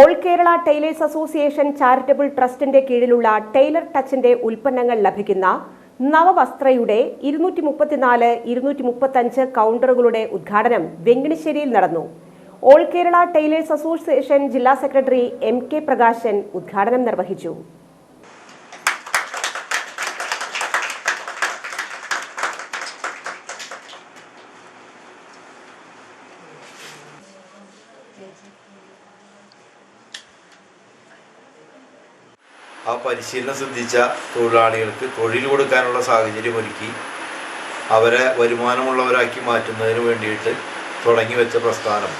All Kerala tailors association charitable ട്രസ്റ്റിന്റെ കീഴിലുള്ള Taylor ടച്ചിന്റെ ഉൽപ്പന്നങ്ങൾ ലഭിക്കുന്ന നവവസ്ത്രയുടെ ഇരുന്നൂറ്റി മുപ്പത്തിനാല് ഇരുന്നൂറ്റി മുപ്പത്തഞ്ച് കൗണ്ടറുകളുടെ ഉദ്ഘാടനം വെങ്കിണിശ്ശേരിയിൽ നടന്നു. ഓൾ കേരള ടൈലേഴ്സ് അസോസിയേഷൻ ജില്ലാ സെക്രട്ടറി എം കെ പ്രകാശൻ ഉദ്ഘാടനം നിർവഹിച്ചു. ആ പരിശീലനം സിദ്ധിച്ച തൊഴിലാളികൾക്ക് തൊഴിൽ കൊടുക്കാനുള്ള സാഹചര്യം ഒരുക്കി അവരെ വരുമാനമുള്ളവരാക്കി മാറ്റുന്നതിന് വേണ്ടിയിട്ട് തുടങ്ങി വെച്ച പ്രസ്ഥാനം.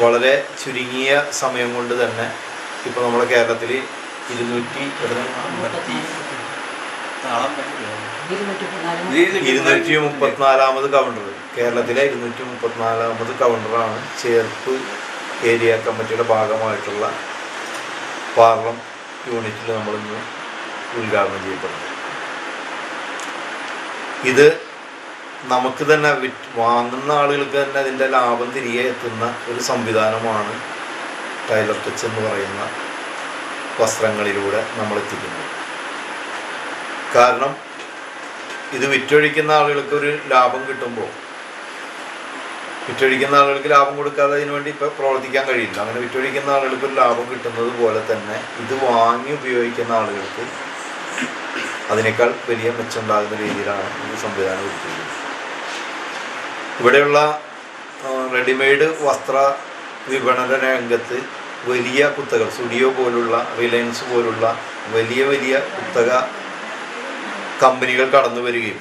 വളരെ ചുരുങ്ങിയ സമയം കൊണ്ട് തന്നെ ഇപ്പോൾ നമ്മുടെ കേരളത്തിൽ ഇരുന്നൂറ്റി ഇരുന്നൂറ്റി മുപ്പത്തിനാലാമത് കൗണ്ടർ കേരളത്തിലെ ഇരുന്നൂറ്റി മുപ്പത്തിനാലാമത് കൗണ്ടറാണ് ചേർപ്പ് ഏരിയ കമ്മിറ്റിയുടെ ഭാഗമായിട്ടുള്ള പാർലം യൂണിറ്റിൽ നമ്മളിന്ന് ഉദ്ഘാടനം ചെയ്യപ്പെടുന്നത് ഇത് നമുക്ക് തന്നെ വാങ്ങുന്ന ആളുകൾക്ക് തന്നെ അതിന്റെ ലാഭം തിരികെ എത്തുന്ന ഒരു സംവിധാനമാണ് ടൈലർ ടച്ച് എന്ന് പറയുന്ന വസ്ത്രങ്ങളിലൂടെ നമ്മൾ എത്തിക്കുന്നത്. കാരണം ഇത് വിറ്റൊഴിക്കുന്ന ആളുകൾക്ക് ഒരു ലാഭം കിട്ടുമ്പോൾ വിറ്റൊഴിക്കുന്ന ആളുകൾക്ക് ലാഭം കൊടുക്കാതെ അതിന് വേണ്ടി ഇപ്പോൾ പ്രവർത്തിക്കാൻ കഴിയില്ല. അങ്ങനെ വിറ്റൊഴിക്കുന്ന ആളുകൾക്ക് ഒരു ലാഭം കിട്ടുന്നത് പോലെ തന്നെ ഇത് വാങ്ങി ഉപയോഗിക്കുന്ന ആളുകൾക്ക് അതിനേക്കാൾ വലിയ മെച്ചമുണ്ടാകുന്ന രീതിയിലാണ് ഈ സംവിധാനം ഒരുക്കിയിരിക്കുന്നത് ഇവിടെയുള്ള റെഡിമെയ്ഡ് വസ്ത്ര വിപണന രംഗത്ത് വലിയ കുത്തകൾ സ്റ്റുഡിയോ പോലുള്ള റിലയൻസ് പോലുള്ള വലിയ വലിയ കുത്തക കമ്പനികൾ കടന്നു വരികയും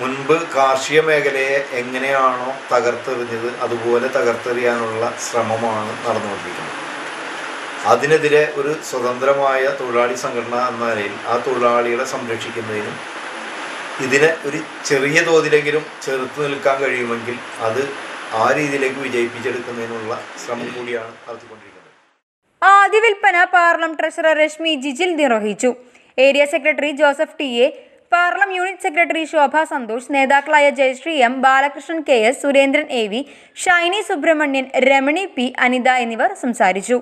മുൻപ് കാർഷിക മേഖലയെ എങ്ങനെയാണോ തകർത്തെറിഞ്ഞത് അതുപോലെ തകർത്തെറിയാനുള്ള ശ്രമമാണ് നടന്നുകൊണ്ടിരിക്കുന്നത്. അതിനെതിരെ ഒരു സ്വതന്ത്രമായ തൊഴിലാളി സംഘടന എന്ന നിലയിൽ ആ തൊഴിലാളികളെ സംരക്ഷിക്കുന്നതിനും ഇതിനെ ഒരു ചെറിയ തോതിലെങ്കിലും ചെറുത്ത് നിൽക്കാൻ കഴിയുമെങ്കിൽ അത് ആ രീതിയിലേക്ക് വിജയിപ്പിച്ചെടുക്കുന്നതിനുള്ള ശ്രമം കൂടിയാണ് നടത്തിക്കൊണ്ടിരിക്കുന്നത്. ആദ്യ വിൽപ്പന പാർലം ട്രഷറർ രശ്മി ജിജിൽ നിർവഹിച്ചു. Area secretary Joseph T A Parlam unit secretary Shobha Santhosh നേതാക്കളായ Jayashree M Balakrishnan K S Surendran A V Shiny Subramanian Ramani P Anitha എന്നിവർ സംസാരിച്ചു.